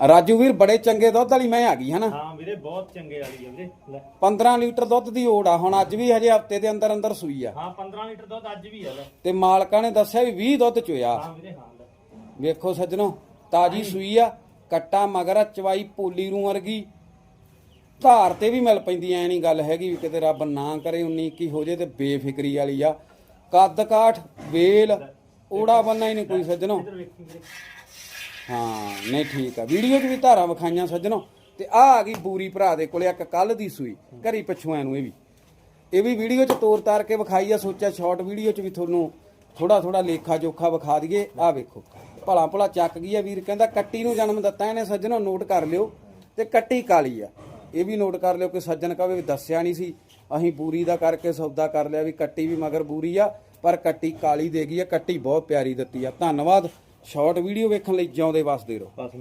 ਰਾਜੂ ਵੀਰ ਬੜੇ ਚੰਗੇ ਦੁੱਧ ਵਾਲੀ ਮੈਂ ਆ ਗਈ ਹਨਾ? ਹਾਂ ਵੀਰੇ ਬਹੁਤ ਚੰਗੇ ਵਾਲੀ ਆ ਵੀਰੇ ਲੈ। 15 ਲੀਟਰ ਦੁੱਧ ਦੀ ਓੜ ਆ ਹੁਣ ਅੱਜ ਵੀ ਹਜੇ ਹਫ਼ਤੇ ਦੇ ਅੰਦਰ ਅੰਦਰ ਸੂਈ ਆ। ਹਾਂ 15 ਲੀਟਰ ਦੁੱਧ ਅੱਜ ਵੀ ਆ ਲੈ। ਤੇ ਮਾਲਕਾਂ ਨੇ ਦੱਸਿਆ ਵੀ 20 ਦੁੱਧ ਚੋਇਆ ਹਾਂ ਵੀਰੇ ਹਾਂ ਲੈ। ਵੇਖੋ ਸੱਜਣੋ ਤਾਜੀ ਸੂਈ ਆ ਕੱਟਾ ਮਗਰ ਆ, ਚਵਾਈ ਪੋਲੀ ਰੂ ਵਰਗੀ। ਧਾਰ ਤੇ ਵੀ ਮਿਲ ਪੈਂਦੀ ਐ ਨਹੀਂ ਗੱਲ ਹੈਗੀ ਵੀ ਕਿਤੇ ਰੱਬ ਨਾ ਕਰੇ 19 ਕੀ ਹੋ ਜੇ ਤੇ ਬੇਫਿਕਰੀ ਵਾਲੀ ਆ। ਕੱਦ ਕਾਠ ਵੇਲ ਓੜਾ ਬੰਨਾ ਹੀ ਨਹੀਂ ਕੋਈ ਸੱਜਣੋ। ਹਾਂ, ਨਹੀਂ ਠੀਕ ਆ। ਵੀਡੀਓ 'ਚ ਵੀ ਧਾਰਾਂ ਵਿਖਾਈਆਂ ਸੱਜਣੋ। ਤੇ ਆ ਆ ਗਈ ਬੂਰੀ ਭਰਾ ਦੇ ਕੋਲੇ, ਇੱਕ ਕੱਲ ਦੀ ਸੂਈ, ਘਰੀ ਪਛੂਆਂ ਨੂੰ ਇਹ ਵੀ। ਇਹ ਵੀ ਵੀਡੀਓ 'ਚ ਤੋਰ ਤਾਰ ਕੇ ਵਿਖਾਈ ਆ, ਸੋਚਿਆ ਸ਼ਾਰਟ ਵੀਡੀਓ 'ਚ ਵੀ ਤੁਹਾਨੂੰ ਥੋੜਾ ਥੋੜਾ ਲੇਖਾ ਜੋਖਾ ਵਿਖਾ ਦਈਏ। ਆ ਵੇਖੋ, ਭਲਾ ਭਲਾ ਚੱਕ ਗਈ ਆ ਵੀਰ, ਕਹਿੰਦਾ ਕੱਟੀ ਨੂੰ ਜਨਮ ਦਿੱਤਾ ਇਹਨੇ ਸੱਜਣੋ ਨੋਟ ਕਰ ਲਿਓ। ਤੇ ਕੱਟੀ ਕਾਲੀ ਆ। ਇਹ ਵੀ ਨੋਟ ਕਰ ਲਿਓ ਕਿ ਸੱਜਣ ਕਵੇ ਵੀ ਦੱਸਿਆ ਨਹੀਂ ਸੀ। ਅਸੀਂ ਬੂਰੀ ਦਾ ਕਰਕੇ ਸੌਦਾ ਕਰ ਲਿਆ ਵੀ ਕੱਟੀ ਵੀ ਮਗਰ ਬੂਰੀ ਆ, ਪਰ ਕੱਟੀ ਕਾਲੀ ਦੇ ਗਈ ਆ, ਕੱਟੀ ਬਹੁਤ ਪਿਆਰੀ ਦਿੱਤੀ ਆ। ਧੰਨਵਾਦ। ਸ਼ਾਰਟ ਵੀਡੀਓ ਵੇਖਣ ਲਈ ਜਿਉਂਦੇ ਵਸਦੇ ਰਹੋ। ਬਸ